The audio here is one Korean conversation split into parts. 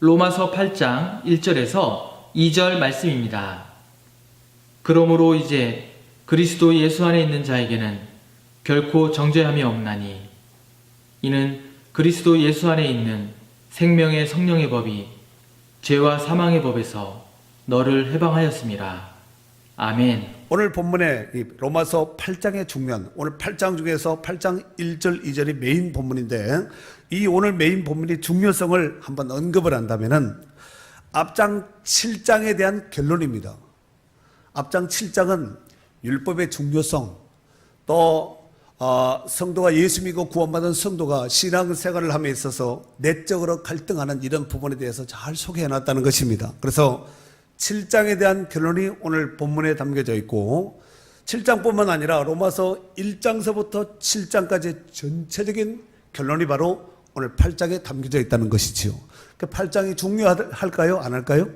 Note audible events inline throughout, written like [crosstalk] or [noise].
로마서 8장 1절에서 2절 말씀입니다. 그러므로 이제 그리스도 예수 안에 있는 자에게는 결코 정죄함이 없나니 이는 그리스도 예수 안에 있는 생명의 성령의 법이 죄와 사망의 법에서 너를 해방하였습니다. 아멘. 오늘 본문의 이 로마서 8장의 중면, 오늘 8장 중에서 8장 1절, 2절이 메인 본문인데 이 오늘 메인 본문의 중요성을 한번 언급을 한다면은 앞장 7장에 대한 결론입니다. 앞장 7장은 율법의 중요성, 또 어, 성도가 예수 믿고 구원받은 성도가 신앙생활을 함에 있어서 내적으로 갈등하는 이런 부분에 대해서 잘 소개해 놨다는 것입니다. 그래서 7장에 대한 결론이 오늘 본문에 담겨져 있고 7장뿐만 아니라 로마서 1장서부터 7장까지 전체적인 결론이 바로 오늘 8장에 담겨져 있다는 것이지요. 그 8장이 중요할까요? 안 할까요?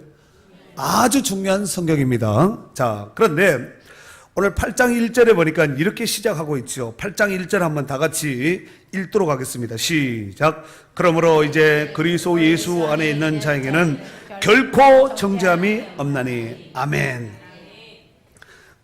아주 중요한 성경입니다. 자, 그런데 오늘 8장 1절에 보니까 이렇게 시작하고 있죠. 8장 1절 한번 다 같이 읽도록 하겠습니다. 시작. 그러므로 이제 그리스도 예수 안에 있는 자에게는 결코 정죄함이 없나니. 아멘.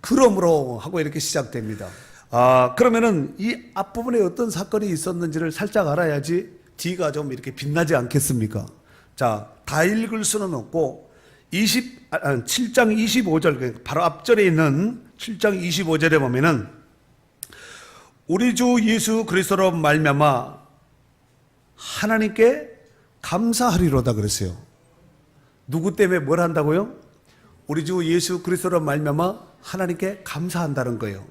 그러므로 하고 이렇게 시작됩니다. 아, 그러면은 이 앞부분에 어떤 사건이 있었는지를 살짝 알아야지 뒤가 좀 이렇게 빛나지 않겠습니까? 자, 다 읽을 수는 없고 20, 아, 7장 25절, 바로 앞절에 있는 7장 25절에 보면은 우리 주 예수 그리스도로 말미암아 하나님께 감사하리로다 그랬어요. 누구 때문에 뭘 한다고요? 우리 주 예수 그리스도로 말미암아 하나님께 감사한다는 거예요.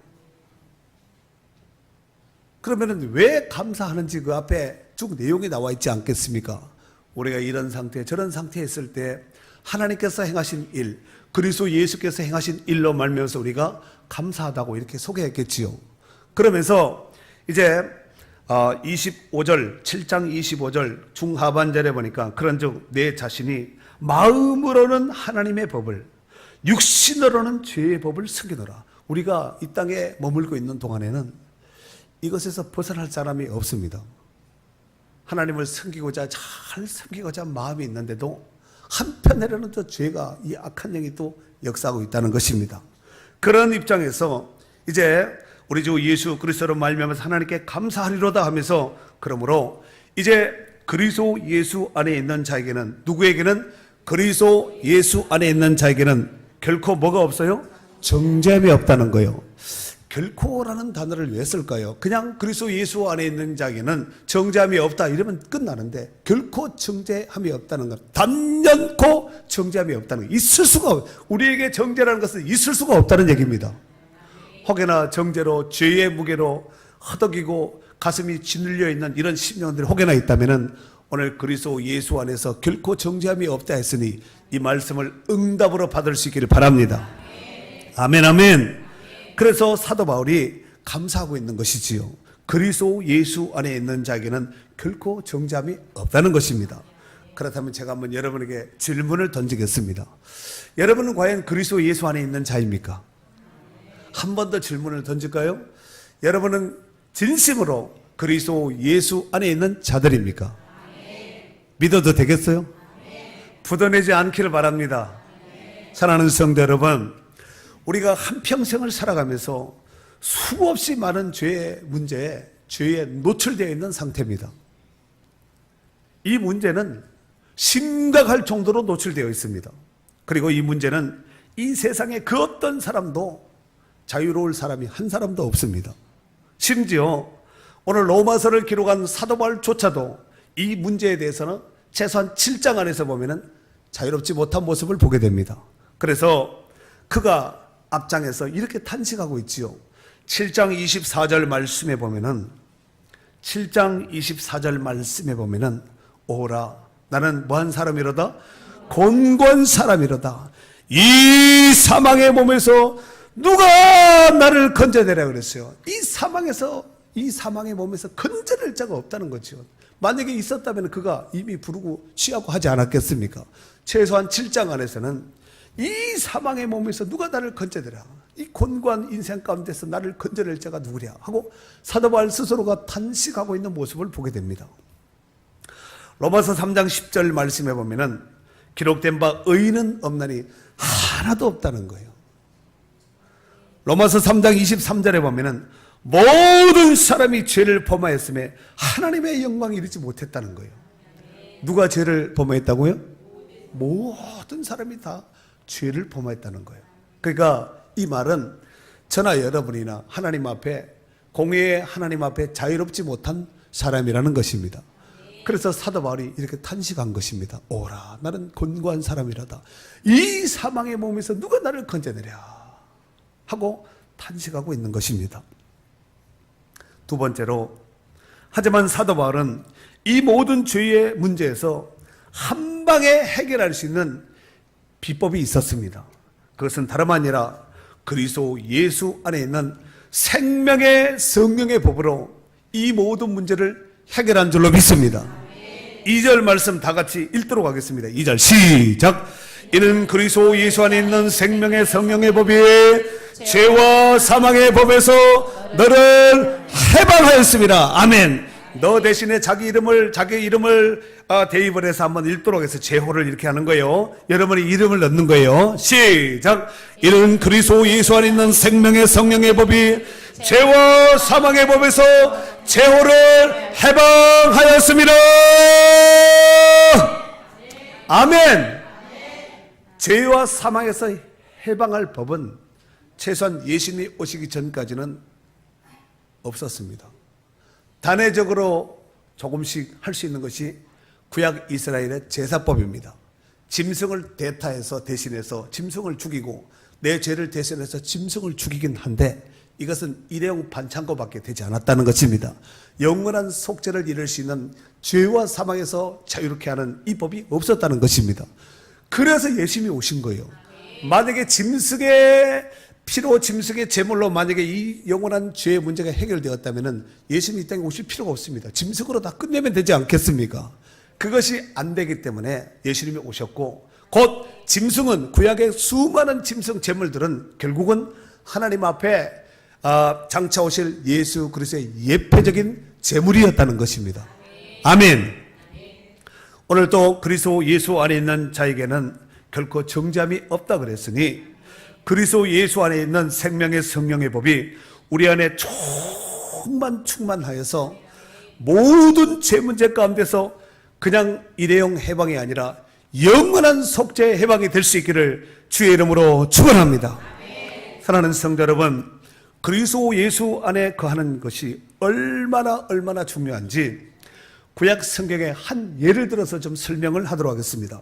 그러면은 왜 감사하는지 그 앞에 쭉 내용이 나와 있지 않겠습니까? 우리가 이런 상태, 저런 상태에 있을 때 하나님께서 행하신 일, 그리스도 예수께서 행하신 일로 말면서 우리가 감사하다고 이렇게 소개했겠지요. 그러면서 이제 25절, 7장 25절 중하반절에 보니까 그런즉 내 자신이 마음으로는 하나님의 법을 육신으로는 죄의 법을 숨기노라. 우리가 이 땅에 머물고 있는 동안에는 이것에서 벗어날 사람이 없습니다. 하나님을 섬기고자 잘 섬기고자 마음이 있는데도 한편으로는 또 죄가 이 악한 영이 또 역사하고 있다는 것입니다. 그런 입장에서 이제 우리 주 예수 그리스도로 말미암아서 하나님께 감사하리로다 하면서 그러므로 이제 그리스도 예수 안에 있는 자에게는 누구에게는 그리스도 예수 안에 있는 자에게는 결코 뭐가 없어요? 정죄함이 없다는 거예요. 결코라는 단어를 왜 쓸까요? 그냥 그리스도 예수 안에 있는 자에게는 정죄함이 없다 이러면 끝나는데 결코 정죄함이 없다는 것, 단연코 정죄함이 없다는 것, 있을 수가 없. 우리에게 정죄라는 것은 있을 수가 없다는 얘기입니다. 혹여나 정죄로 죄의 무게로 허덕이고 가슴이 짓눌려 있는 이런 심령들이 혹여나 있다면은 오늘 그리스도 예수 안에서 결코 정죄함이 없다 했으니 이 말씀을 응답으로 받을 수 있기를 바랍니다. 아멘 아멘. 그래서 사도 바울이 감사하고 있는 것이지요. 그리스도 예수 안에 있는 자에게는 결코 정죄함이 없다는 것입니다. 그렇다면 제가 한번 여러분에게 질문을 던지겠습니다. 여러분은 과연 그리스도 예수 안에 있는 자입니까? 한 번 더 질문을 던질까요? 여러분은 진심으로 그리스도 예수 안에 있는 자들입니까? 믿어도 되겠어요? 부도내지 않기를 바랍니다. 사랑하는 성도 여러분, 우리가 한평생을 살아가면서 수없이 많은 죄의 문제에 죄에 노출되어 있는 상태입니다. 이 문제는 심각할 정도로 노출되어 있습니다. 그리고 이 문제는 이 세상에 그 어떤 사람도 자유로울 사람이 한 사람도 없습니다. 심지어 오늘 로마서를 기록한 사도 바울조차도 이 문제에 대해서는 최소한 7장 안에서 보면은 자유롭지 못한 모습을 보게 됩니다. 그래서 그가 앞장에서 이렇게 탄식하고 있지요. 7장 24절 말씀에 보면은 7장 24절 말씀에 보면은 오라 나는 뭐한 사람이로다 곤곤 사람이로다 이 사망의 몸에서 누가 나를 건져내라 그랬어요. 이 사망에서 이 사망의 몸에서 건져낼 자가 없다는 거죠. 만약에 있었다면 그가 이미 부르고 취하고 하지 않았겠습니까? 최소한 7장 안에서는 이 사망의 몸에서 누가 나를 건져내라. 이 곤고한 인생 가운데서 나를 건져낼 자가 누구랴 하고 사도 바울 스스로가 탄식하고 있는 모습을 보게 됩니다. 로마서 3장 10절 말씀해 보면은 기록된 바 의인은 없나니 하나도 없다는 거예요. 로마서 3장 23절에 보면은 모든 사람이 죄를 범하였음에 하나님의 영광이 이르지 못했다는 거예요. 누가 죄를 범하였다고요? 모든 사람이 다 죄를 범하였다는 거예요. 그러니까 이 말은 저나 여러분이나 하나님 앞에 공의의 하나님 앞에 자유롭지 못한 사람이라는 것입니다. 그래서 사도 바울이 이렇게 탄식한 것입니다. 오라, 나는 곤고한 사람이라다. 이 사망의 몸에서 누가 나를 건져내랴 하고 탄식하고 있는 것입니다. 두 번째로 하지만 사도 바울은 이 모든 죄의 문제에서 한 방에 해결할 수 있는 비법이 있었습니다. 그것은 다름 아니라 그리스도 예수 안에 있는 생명의 성령의 법으로 이 모든 문제를 해결한 줄로 믿습니다. 2절 말씀 다 같이 읽도록 하겠습니다. 2절 시작. 이는 그리스도 예수 안에 있는 생명의 성령의 법이 죄와 사망의 법에서 너를 해방하였습니다. 아멘. 너 대신에 자기 이름을 자기 이름을 아, 대입을 해서 한번 읽도록 해서 제호를 이렇게 하는 거예요. 여러분이 이름을 넣는 거예요. 시작. 이는 그리스도 예수 안에 있는 생명의 성령의 법이 죄와 사망의 법에서 제호를 해방하였습니다. 아멘. 죄와 사망에서 해방할 법은 최소한 예수님이 오시기 전까지는 없었습니다. 단회적으로 조금씩 할 수 있는 것이 구약 이스라엘의 제사법입니다. 짐승을 대타해서 대신해서 짐승을 죽이고 내 죄를 대신해서 짐승을 죽이긴 한데 이것은 일회용 반창고밖에 되지 않았다는 것입니다. 영원한 속죄를 이룰 수 있는 죄와 사망에서 자유롭게 하는 이 법이 없었다는 것입니다. 그래서 예수님이 오신 거예요. 만약에 짐승의 피로 짐승의 제물로 만약에 이 영원한 죄의 문제가 해결되었다면 예수님이 이 땅에 오실 필요가 없습니다. 짐승으로 다 끝내면 되지 않겠습니까? 그것이 안 되기 때문에 예수님이 오셨고 곧 짐승은 구약의 수많은 짐승 제물들은 결국은 하나님 앞에 아, 장차 오실 예수 그리스도의 예표적인 제물이었다는 것입니다. 아멘. 오늘 또 그리스도 예수 안에 있는 자에게는 결코 정잠이 없다 그랬으니 그리스도 예수 안에 있는 생명의 성령의 법이 우리 안에 충만 충만하여서 모든 죄 문제 가운데서 그냥 일회용 해방이 아니라 영원한 속죄 해방이 될 수 있기를 주의 이름으로 축원합니다. 사랑하는 성도 여러분, 그리스도 예수 안에 거하는 것이 얼마나 얼마나 중요한지 구약 성경의 한 예를 들어서 좀 설명을 하도록 하겠습니다.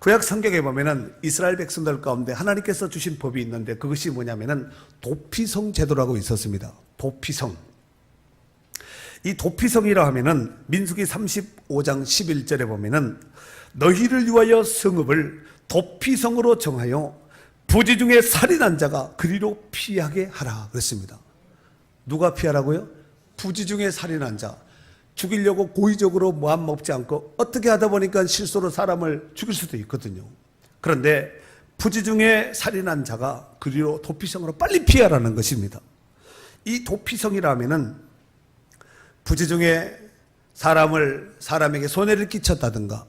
구약 성경에 보면은 이스라엘 백성들 가운데 하나님께서 주신 법이 있는데 그것이 뭐냐면은 도피성 제도라고 있었습니다. 도피성. 이 도피성이라 하면은 민수기 35장 11절에 보면은 너희를 위하여 성읍을 도피성으로 정하여 부지 중에 살인한 자가 그리로 피하게 하라 그랬습니다. 누가 피하라고요? 부지 중에 살인한 자. 죽이려고 고의적으로 마음 먹지 않고 어떻게 하다 보니까 실수로 사람을 죽일 수도 있거든요. 그런데 부지 중에 살인한 자가 그리로 도피성으로 빨리 피하라는 것입니다. 이 도피성이라면은 부지 중에 사람을 사람에게 손해를 끼쳤다든가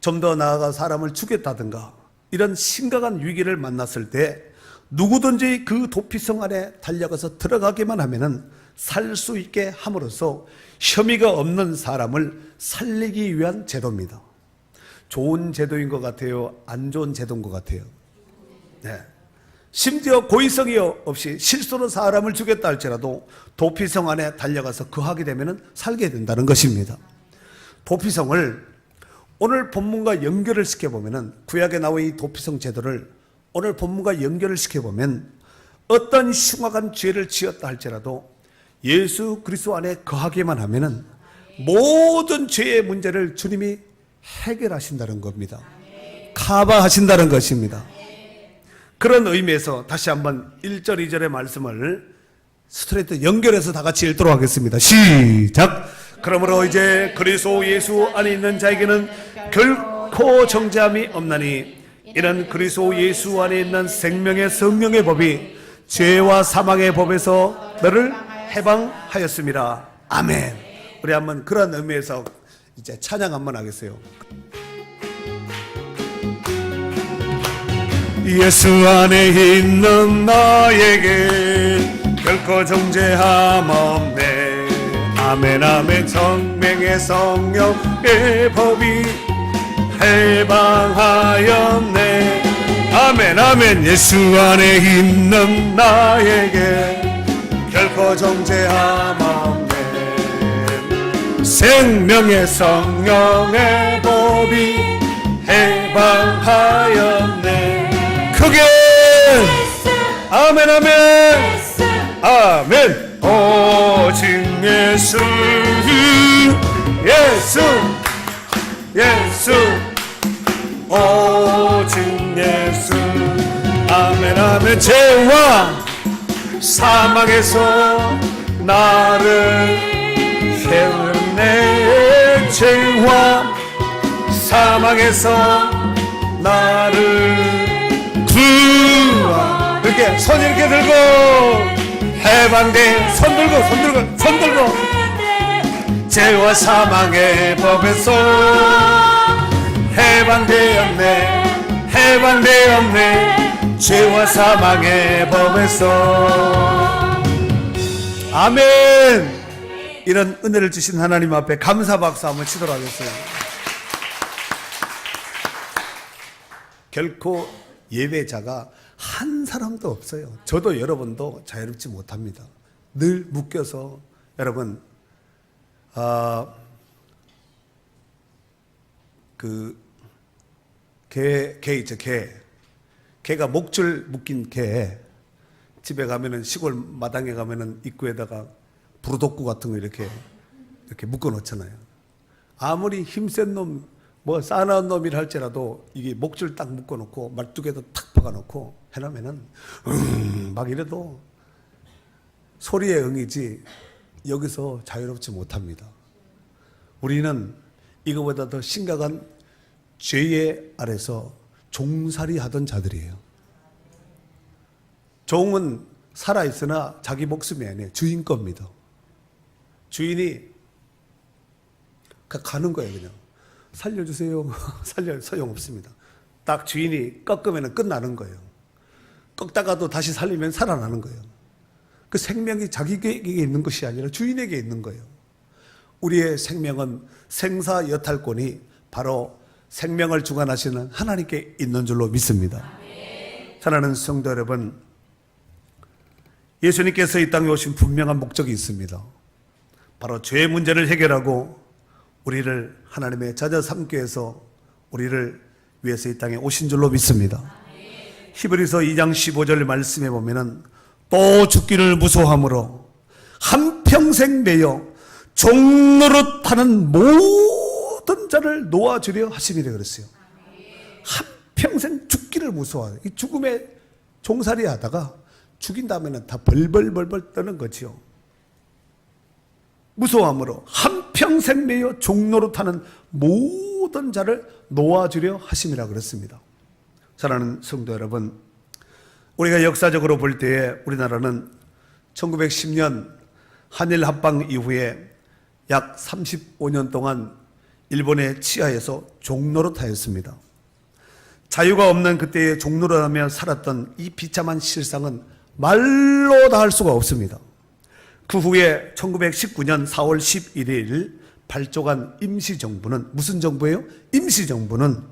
좀 더 나아가 사람을 죽였다든가 이런 심각한 위기를 만났을 때 누구든지 그 도피성 안에 달려가서 들어가기만 하면은 살 수 있게 함으로써 혐의가 없는 사람을 살리기 위한 제도입니다. 좋은 제도인 것 같아요? 안 좋은 제도인 것 같아요? 네. 심지어 고의성이 없이 실수로 사람을 죽였다 할지라도 도피성 안에 달려가서 거하게 되면 살게 된다는 것입니다. 도피성을 오늘 본문과 연결을 시켜보면 구약에 나온 이 도피성 제도를 오늘 본문과 연결을 시켜보면 어떤 흉악한 죄를 지었다 할지라도 예수 그리스도 안에 거하기만 하면은 모든 죄의 문제를 주님이 해결하신다는 겁니다. 카바하신다는 것입니다. 그런 의미에서 다시 한번 1절, 2절의 말씀을 스트레이트 연결해서 다 같이 읽도록 하겠습니다. 시작! 그러므로 이제 그리스도 예수 안에 있는 자에게는 결코 정죄함이 없나니 이는 그리스도 예수 안에 있는 생명의 성령의 법이 죄와 사망의 법에서 너를 해방하였습니다. 아멘. 우리 한번 그런 의미에서 이제 찬양 한번 하겠어요. 예수 안에 있는 나에게 결코 정죄함 없네 아멘 아멘 성명의 성령의 법이 해방하였네 아멘 아멘 예수 안에 있는 나에게 결코 정죄함 없네. 생명의 성령의 법이 해방하였네. 크게! 아멘 아멘! 아멘! 오직 예수 예수 예수. 오직 예수. 아멘 아멘. 죄와 사망에서 나를 채우네 죄와 사망에서 나를 구하. 이렇게 손 이렇게 들고 해방돼. 손 들고 손 들고 손 들고. 죄와 사망의 법에서 해방되었네. 해방되었네 죄와 사망의 법에서 아멘 이런 은혜를 주신 하나님 앞에 감사 박수 한번 치도록 하겠어요 결코 예배자가 한 사람도 없어요. 저도 여러분도 자유롭지 못합니다. 늘 묶여서 여러분 아, 그 개, 개 있죠, 개. 개가 목줄 묶인 개. 집에 가면은 시골 마당에 가면은 입구에다가 부르독구 같은 거 이렇게 이렇게 묶어 놓잖아요. 아무리 힘센 놈, 뭐 싸나운 놈이라 할지라도 이게 목줄 딱 묶어 놓고 말뚝에도 탁 박아 놓고 해놓으면은 음, 막 이래도 소리에 응이지 여기서 자유롭지 못합니다. 우리는 이거보다 더 심각한 죄의 아래서 종살이 하던 자들이에요. 종은 살아있으나 자기 목숨이 아니에요. 주인 겁니다. 주인이 그 가는 거예요, 그냥. 살려주세요. [laughs] 살려, 소용없습니다. 딱 주인이 꺾으면 끝나는 거예요. 꺾다가도 다시 살리면 살아나는 거예요. 그 생명이 자기에게 있는 것이 아니라 주인에게 있는 거예요. 우리의 생명은 생사 여탈권이 바로 생명을 주관하시는 하나님께 있는 줄로 믿습니다. 사랑하는 성도 여러분, 예수님께서 이 땅에 오신 분명한 목적이 있습니다. 바로 죄의 문제를 해결하고 우리를 하나님의 자녀 삼기 위해서 우리를 위해서 이 땅에 오신 줄로 믿습니다. 히브리서 2장 15절 말씀해 보면은 또 죽기를 무소함으로 한평생 매여 종노릇하는 모든 자를 놓아주려 하심이라 그랬어요. 한평생 죽기를 무서워해요. 이 죽음에 종살이 하다가 죽인 다음에는 다 벌벌벌벌 떠는 거지요. 무서함으로 한평생 매여 종노릇하는 모든 자를 놓아주려 하심이라 그랬습니다. 사랑하는 성도 여러분, 우리가 역사적으로 볼 때에 우리나라는 1910년 한일 합방 이후에 약 35년 동안 일본의 치하에서 종노릇하였습니다. 자유가 없는 그때의 종노릇하며 살았던 이 비참한 실상은 말로 다 할 수가 없습니다. 그 후에 1919년 4월 11일 발족한 임시정부는 무슨 정부예요? 임시정부는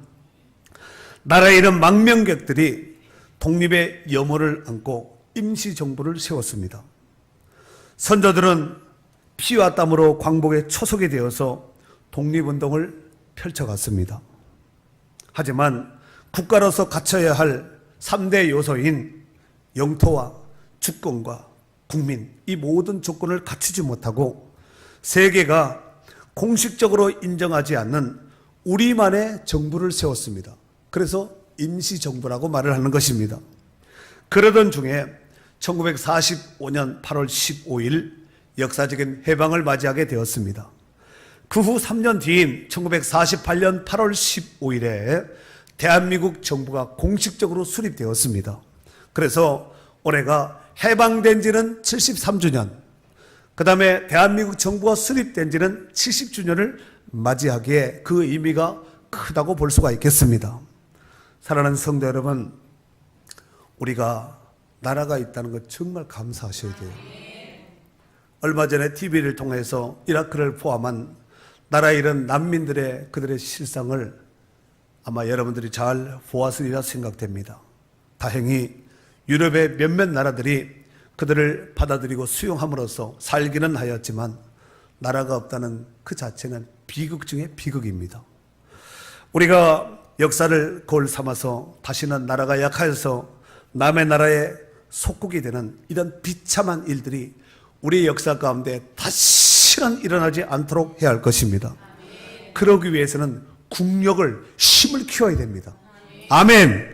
나라에 있는 망명객들이 독립의 염원을 안고 임시정부를 세웠습니다. 선조들은 피와 땀으로 광복에 초속이 되어서 독립운동을 펼쳐갔습니다. 하지만 국가로서 갖춰야 할 3대 요소인 영토와 주권과 국민 이 모든 조건을 갖추지 못하고 세계가 공식적으로 인정하지 않는 우리만의 정부를 세웠습니다. 그래서 임시정부라고 말을 하는 것입니다. 그러던 중에 1945년 8월 15일 역사적인 해방을 맞이하게 되었습니다. 그 후 3년 뒤인 1948년 8월 15일에 대한민국 정부가 공식적으로 수립되었습니다. 그래서 올해가 해방된 지는 73주년, 그 다음에 대한민국 정부가 수립된 지는 70주년을 맞이하기에 그 의미가 크다고 볼 수가 있겠습니다. 사랑하는 성도 여러분, 우리가 나라가 있다는 것 정말 감사하셔야 돼요. 얼마 전에 TV를 통해서 이라크를 포함한 나라에 이런 난민들의 그들의 실상을 아마 여러분들이 잘 보았으리라 생각됩니다. 다행히 유럽의 몇몇 나라들이 그들을 받아들이고 수용함으로써 살기는 하였지만 나라가 없다는 그 자체는 비극 중의 비극입니다. 우리가 역사를 거울 삼아서 다시는 나라가 약하여서 남의 나라의 속국이 되는 이런 비참한 일들이 우리의 역사 가운데 다시 는 일어나지 않도록 해야 할 것입니다. 그러기 위해서는 국력을 힘을 키워야 됩니다. 아멘.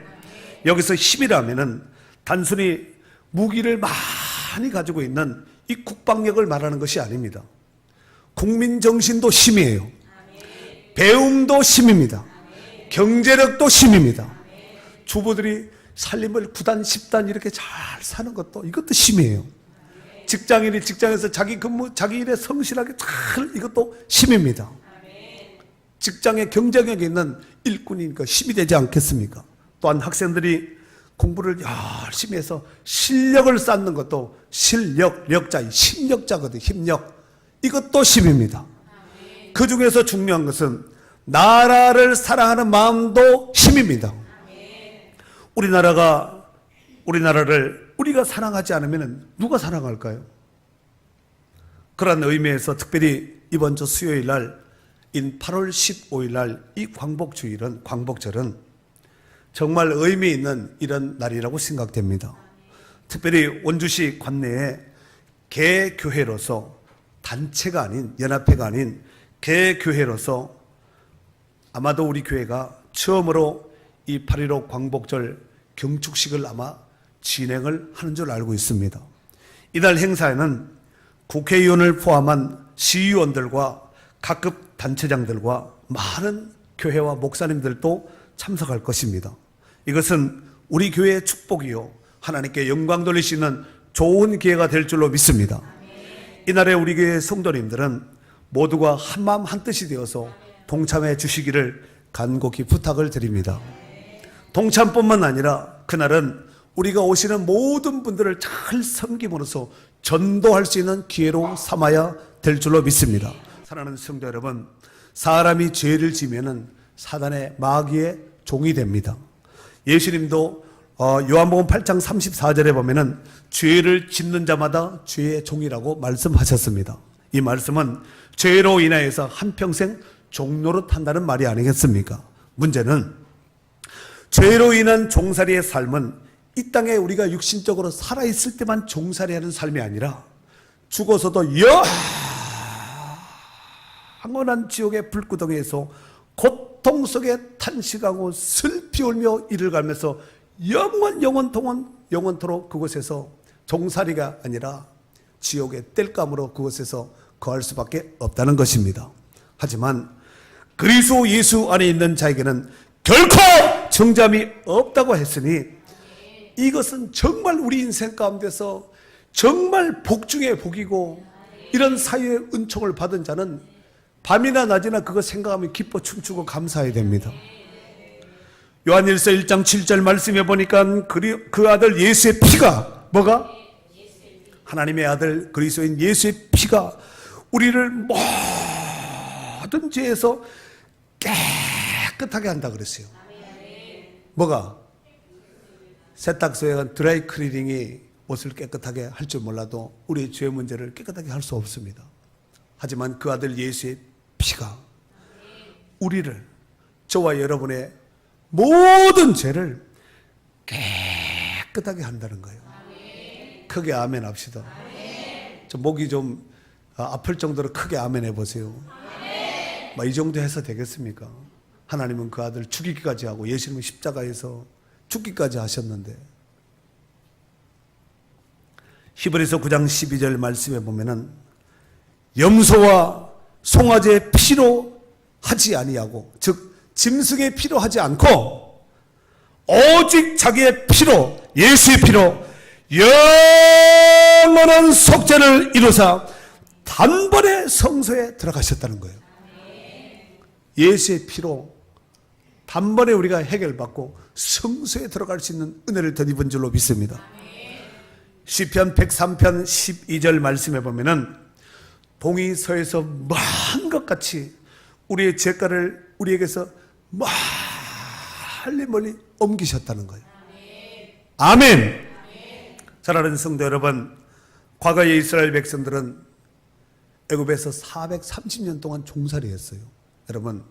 여기서 힘이라면은 단순히 무기를 많이 가지고 있는 이 국방력을 말하는 것이 아닙니다. 국민 정신도 힘이에요. 배움도 힘입니다. 경제력도 힘입니다. 주부들이 살림을 9단, 10단 이렇게 잘 사는 것도 이것도 힘이에요. 직장인이 직장에서 자기 근무, 자기 일에 성실하게 잘 이것도 힘입니다. 직장에 경쟁력이 있는 일꾼이니까 힘이 되지 않겠습니까? 또한 학생들이 공부를 열심히 해서 실력을 쌓는 것도 실력, 력자, 힘력자거든요. 힘력. 이것도 힘입니다. 그 중에서 중요한 것은 나라를 사랑하는 마음도 힘입니다. 우리나라가 우리나라를 우리가 사랑하지 않으면 누가 사랑할까요? 그런 의미에서 특별히 이번 주 수요일 날 인 8월 15일 날 이 광복주일은 광복절은 정말 의미 있는 이런 날이라고 생각됩니다. 특별히 원주시 관내에 개교회로서 단체가 아닌 연합회가 아닌 개교회로서 아마도 우리 교회가 처음으로 이8.15 광복절 경축식을 아마 진행을 하는 줄 알고 있습니다. 이날 행사에는 국회의원을 포함한 시의원들과 각급 단체장들과 많은 교회와 목사님들도 참석할 것입니다. 이것은 우리 교회의 축복이요. 하나님께 영광 있는 좋은 기회가 될 줄로 믿습니다. 이날에 우리 교회 성도님들은 모두가 한마음 한뜻이 되어서 동참해 주시기를 간곡히 부탁을 드립니다. 동참뿐만 아니라 그날은 우리가 오시는 모든 분들을 잘 섬김으로써 전도할 수 있는 기회로 삼아야 될 줄로 믿습니다. 사랑하는 성도 여러분, 사람이 죄를 지면은 사단의 마귀의 종이 됩니다. 예수님도 어, 요한복음 8장 34절에 보면은 죄를 짓는 자마다 죄의 종이라고 말씀하셨습니다. 이 말씀은 죄로 인하여서 한평생 종로로 탄다는 말이 아니겠습니까? 문제는 죄로 인한 종살이의 삶은 이 땅에 우리가 육신적으로 살아있을 때만 종살이 하는 삶이 아니라 죽어서도 영원한 지옥의 불구덩이에서 고통 속에 탄식하고 슬피 울며 이를 갈면서 영원 영원 동안 영원토록 그곳에서 종살이가 아니라 지옥의 뗄감으로 그곳에서 거할 수밖에 없다는 것입니다. 하지만 그리스도 예수 안에 있는 자에게는 결코 정잠이 없다고 했으니 이것은 정말 우리 인생 가운데서 정말 복 중의 복이고 이런 사유의 은총을 받은 자는 밤이나 낮이나 그거 생각하면 기뻐 춤추고 감사해야 됩니다. 요한일서 1장 7절 말씀해 보니까 그 아들 예수의 피가 뭐가 하나님의 아들 그리스도인 예수의 피가 우리를 모든 죄에서 깨끗하게 한다 그랬어요. 뭐가 세탁소에 간 드라이 클리닝이 옷을 깨끗하게 할 줄 몰라도 우리의 죄 문제를 깨끗하게 할 수 없습니다. 하지만 그 아들 예수의 피가 우리를 저와 여러분의 모든 죄를 깨끗하게 한다는 거예요. 크게 아멘 합시다. 저 목이 좀 아, 아플 정도로 크게 아멘 해보세요. 뭐이 정도 해서 되겠습니까? 하나님은 그 아들 죽이기까지 하고 예수님은 십자가에서 죽기까지 하셨는데 히브리서 9장 12절 말씀에 보면은 염소와 송아지의 피로 하지 아니하고 즉 짐승의 피로 하지 않고 오직 자기의 피로 예수의 피로 영원한 속죄를 이루사 단번에 성소에 들어가셨다는 거예요. 예수의 피로 단번에 우리가 해결받고 성소에 들어갈 수 있는 은혜를 덧입은 줄로 믿습니다. 시편 103편 12절 말씀해 보면은 동이 서에서 먼 것 같이 우리의 죄가를 우리에게서 멀리 멀리 옮기셨다는 거예요. 아멘. 사랑하는 성도 여러분, 과거의 이스라엘 백성들은 애굽에서 430년 동안 종살이 했어요. 여러분,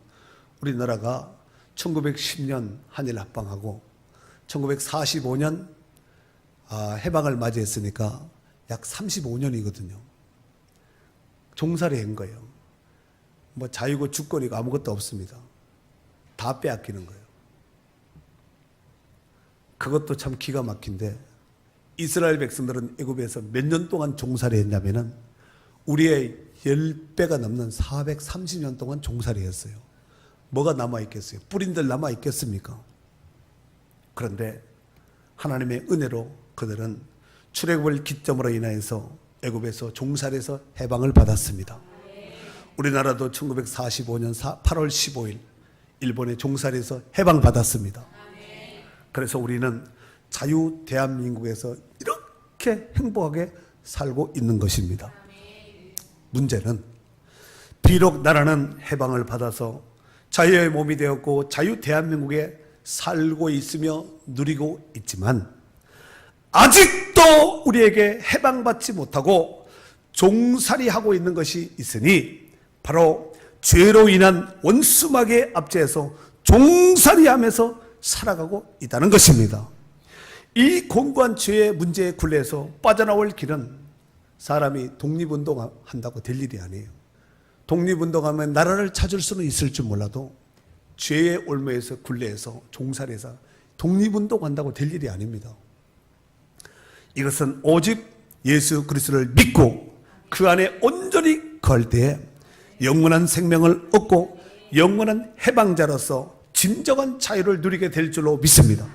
우리나라가 1910년 한일 합방하고 1945년 아, 해방을 맞이했으니까 약 35년이거든요. 종살이 한 거예요. 뭐 자유고 주권이고 아무것도 없습니다. 다 빼앗기는 거예요. 그것도 참 기가 막힌데 이스라엘 백성들은 애굽에서 몇 년 동안 종살이 했냐면은 우리의 10배가 넘는 430년 동안 종살이 했어요. 뭐가 남아 있겠어요? 뿌린들 남아 있겠습니까? 그런데 하나님의 은혜로 그들은 출애굽을 기점으로 인하여서 애굽에서 종살에서 해방을 받았습니다. 우리나라도 1945년 8월 15일 일본의 종살에서 해방받았습니다. 그래서 우리는 자유 대한민국에서 이렇게 행복하게 살고 있는 것입니다. 문제는 비록 나라는 해방을 받아서 자유의 몸이 되었고 자유 대한민국에 살고 있으며 누리고 있지만 아직도 우리에게 해방받지 못하고 종살이하고 있는 것이 있으니 바로 죄로 인한 원수막의 압제에서 종살이하면서 살아가고 있다는 것입니다. 이 공고한 죄의 문제의 굴레에서 빠져나올 길은 사람이 독립운동한다고 될 일이 아니에요. 독립운동하면 나라를 찾을 수는 있을지 몰라도 죄의 올무에서 굴레에서 종살에서 독립운동한다고 될 일이 아닙니다. 이것은 오직 예수 그리스도를 믿고 그 안에 온전히 거할 때에 영원한 생명을 얻고 영원한 해방자로서 진정한 자유를 누리게 될 줄로 믿습니다.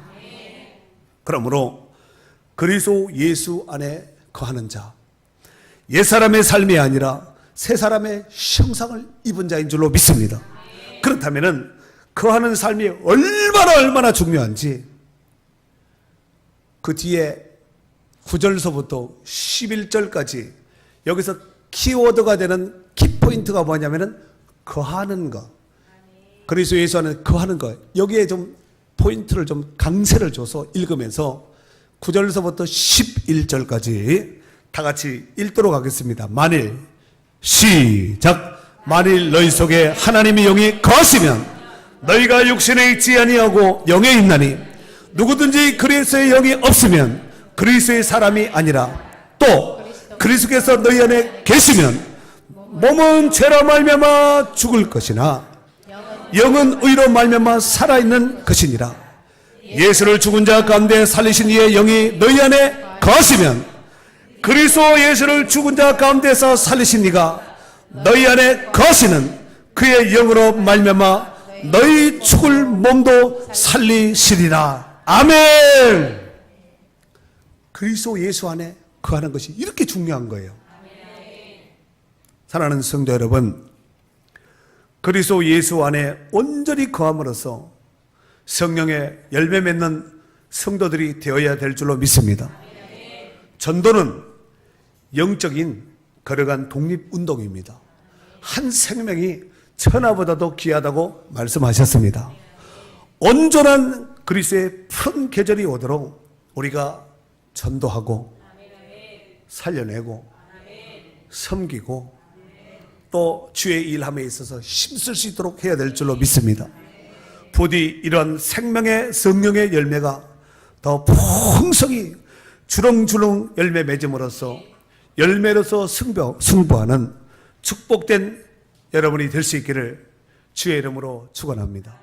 그러므로 그리스도 예수 안에 거하는 자, 옛 사람의 삶이 아니라 새 사람의 형상을 입은 자인 줄로 믿습니다. 그렇다면은 거하는 삶이 얼마나 얼마나 중요한지 그 뒤에 9절서부터 11절까지 여기서 키워드가 되는 키포인트가 뭐냐면은 거하는 것. 그리스도 예수 안에 거하는 것. 여기에 좀 포인트를 좀 강세를 줘서 읽으면서 9절서부터 11절까지 다 같이 읽도록 하겠습니다. 만일 시작. 만일 너희 속에 하나님의 영이 거하시면 너희가 육신에 있지 아니하고 영에 있나니 누구든지 그리스도의 영이 없으면 그리스도의 사람이 아니라 또 그리스도께서 너희 안에 계시면 몸은 죄로 말미암아 죽을 것이나 영은 의로 말미암아 살아 있는 것이니라. 예수를 죽은 자 가운데 살리신 이의 영이 너희 안에 거하시면 그리스도 예수를 죽은 자 가운데서 이가 너희 안에 거하시는 그의 영으로 말미암아 너희 죽을 몸도 살리시리라. 아멘. 그리스도 예수 안에 거하는 것이 이렇게 중요한 거예요. 사랑하는 성도 여러분 그리스도 예수 안에 온전히 거함으로써 성령의 열매 맺는 성도들이 되어야 될 줄로 믿습니다. 전도는 영적인 걸어간 독립운동입니다. 한 생명이 천하보다도 귀하다고 말씀하셨습니다. 온전한 그리스의 푸른 계절이 오도록 우리가 전도하고 살려내고 섬기고 또 주의 일함에 있어서 힘쓸 수 있도록 해야 될 줄로 믿습니다. 부디 이런 생명의 성령의 열매가 더 풍성히 주렁주렁 열매 맺음으로써 열매로서 승부, 승부하는 축복된 여러분이 될 수 있기를 주의 이름으로 축원합니다.